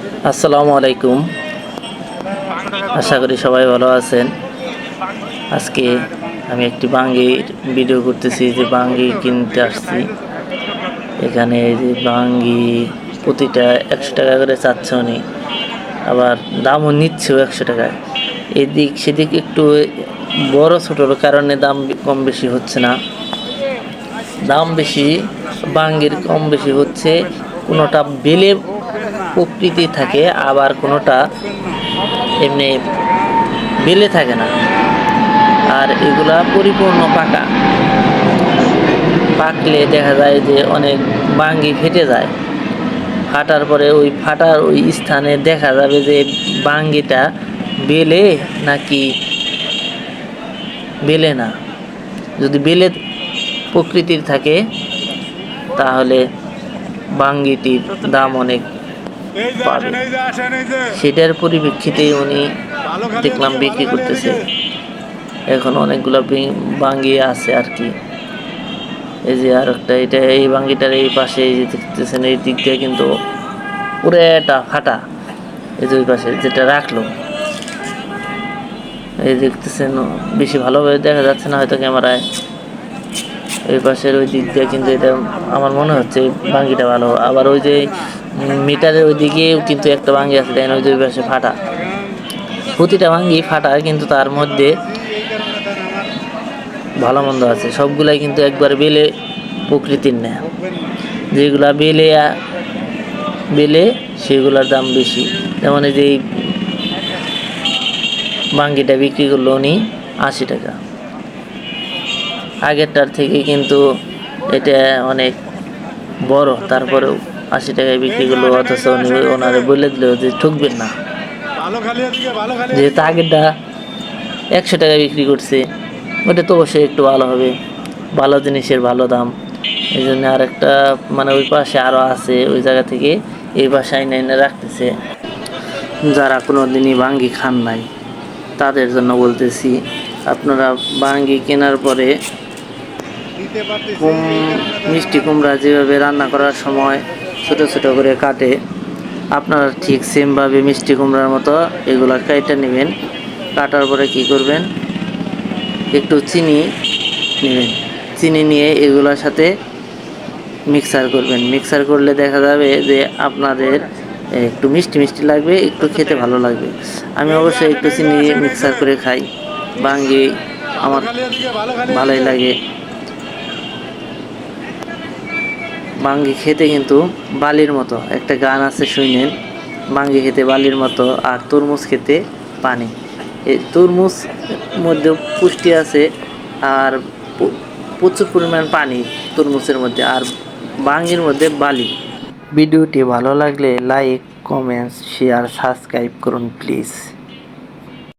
আসসালামু আলাইকুম। আশা করি সবাই ভালো আছেন। আজকে আমি একটি বাঙ্গির ভিডিও করতেছি, যে বাঙ্গি কিনতে আসছি। এখানে যে বাঙ্গি প্রতিটা একশো টাকা করে চাচ্ছে উনি। আবার দামও নিচ্ছেও একশো টাকায় এদিক সেদিক একটু বড় ছোটোর কারণে দাম কম বেশি হচ্ছে না। দাম বেশি, বাঙ্গির কম বেশি হচ্ছে। কোনোটা বেলে প্রকৃতি থাকে, আবার কোনোটা এমনি বেলে থাকে না। আর এগুলা পরিপূর্ণ পাকা। পাকলে দেখা যায় যে অনেক বাঙ্গি ফেটে যায়। ফাটার পরে ওই ফাটার ওই স্থানে দেখা যাবে যে বাঙ্গিটা বেলে নাকি বেলে না। যদি বেলে প্রকৃতির থাকে, তাহলে বাঙ্গিটির দাম অনেক সেটার পরিপ্রেক্ষিতে উনি দেখলাম বিক্রি করতেছে। এখন অনেকগুলো বাঙ্গি আছে আর কি। এই যে আর একটা এটা এই বাঙ্গিটার এই পাশে এই যে দেখতেছেন এই দিক দিয়ে কিন্তু পুরোটা ফাটা। এই যে ওই পাশে যেটা রাখল। এই দেখতেছেন বেশি ভালোভাবে দেখা যাচ্ছে না হয়তো ক্যামেরায়। এই পাশের ওই দিক দিয়ে কিন্তু এটা আমার মনে হচ্ছে বাঙ্গিটা ভালো। আবার ওই যে মিটারের ওই দিকেও কিন্তু একটা বাঙ্গি আছে, দেখেন ওই পাশে ফাটা। প্রতিটা ভাঙ্গি ফাটা, কিন্তু তার মধ্যে ভালো মন্দ আছে। সবগুলাই কিন্তু একবার বেলে প্রকৃতির নেয় যেগুলা বেলে বেলে সেগুলোর দাম বেশি। যেমন এই যে এই বাঙ্গিটা বিক্রি করল উনি আশি টাকা। আগেরটার থেকে কিন্তু এটা অনেক বড়। তারপরেও আশি টাকায় বিক্রি করল অথচ উনি ওনারে বলে দিল যে ঠকবেন না। যেহেতু আগেরটা একশো টাকা বিক্রি করছে ওটা তো অবশ্যই একটু ভালো হবে। ভালো জিনিসের ভালো দাম। এই জন্য আর একটা মানে ওই পাশে আরও আছে ওই জায়গা থেকে এই পাশে আইনে এনে রাখতেছে। যারা কোনো দিনই বাঙ্গি খান নাই তাদের জন্য বলতেছি আপনারা বাঙ্গি কেনার পরে মিষ্টি কুমড়া যেভাবে রান্না করার সময় ছোট ছোট করে কাটে আপনারা ঠিক সেমভাবে মিষ্টি কুমড়ার মতো এগুলো কেটে নেবেন। কাটার পরে কি করবেন? একটু চিনি নেবেন। চিনি নিয়ে এগুলোর সাথে মিক্সার করবেন। মিক্সার করলে দেখা যাবে যে আপনাদের একটু মিষ্টি মিষ্টি লাগবে একটু খেতে ভালো লাগবে। আমি অবশ্যই একটু চিনি মিক্সার করে খাই। বাঙ্গি আমার ভালোই লাগে। বাঙ্গি খেতে কিন্তু বালির মতো। একটা গান আছে শুনেন, বাঙ্গি খেতে বালির মতো আর তরমুজ খেতে পানি। এই তরমুজ মধ্যে পুষ্টি আছে আর প্রচুর পরিমাণ পানি তরমুজের মধ্যে আর বাঙ্গির মধ্যে বালি। ভিডিওটি ভালো লাগলে লাইক কমেন্টস শেয়ার সাবস্ক্রাইব করুন প্লিজ